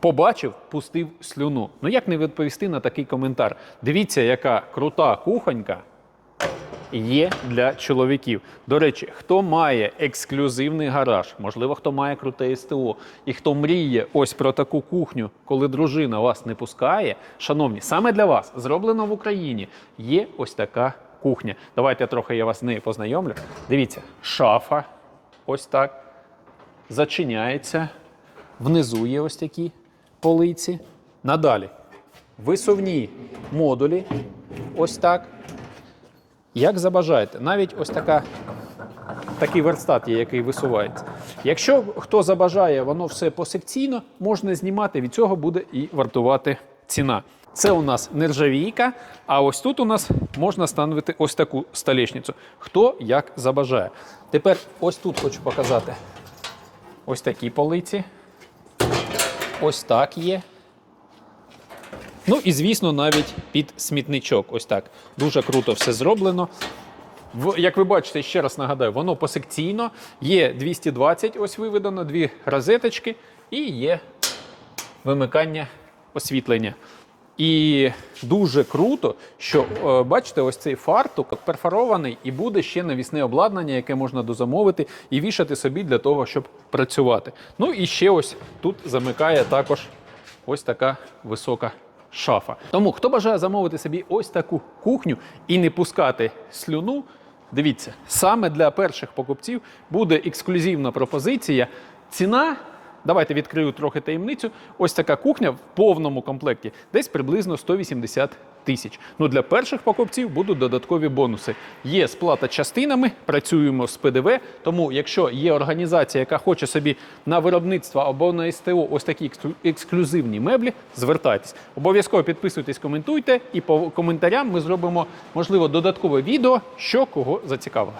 Побачив, пустив слюну. Ну як не відповісти на такий коментар? Дивіться, яка крута кухонька є для чоловіків. До речі, хто має ексклюзивний гараж, можливо, хто має круте СТО, і хто мріє ось про таку кухню, коли дружина вас не пускає. Шановні, саме для вас зроблено в Україні є ось така кухня. Давайте трохи я вас з нею познайомлю. Дивіться, шафа, ось так, зачиняється. Внизу є ось такі полиці. Надалі висувні модулі. Ось так. Як забажаєте, навіть ось така, такий верстат є, який висувається. Якщо хто забажає, воно все посекційно, можна знімати, від цього буде і вартувати ціна. Це у нас нержавійка, а ось тут у нас можна становити ось таку столешницю. Хто як забажає. Тепер ось тут хочу показати ось такі полиці. Ось так є. Ну і звісно, навіть під смітничок. Ось так. Дуже круто все зроблено. Як ви бачите, ще раз нагадаю, воно посекційно. Є 220, ось виведено, дві розеточки, і є вимикання освітлення. І дуже круто, що е, бачите, ось цей фартук перфорований і буде ще навісне обладнання, яке можна дозамовити і вішати собі для того, щоб працювати. Ну і ще ось тут замикає також ось така висока шафа. Тому хто бажає замовити собі ось таку кухню і не пускати слюну, дивіться, саме для перших покупців буде ексклюзивна пропозиція. Ціна. Давайте відкрию трохи таємницю. Ось така кухня в повному комплекті, десь приблизно 180 тисяч. Ну для перших покупців будуть додаткові бонуси. Є сплата частинами, працюємо з ПДВ. Тому, якщо є організація, яка хоче собі на виробництво або на СТО ось такі ексклюзивні меблі, звертайтесь. Обов'язково підписуйтесь, коментуйте, і по коментарям ми зробимо можливо додаткове відео, що кого зацікавило.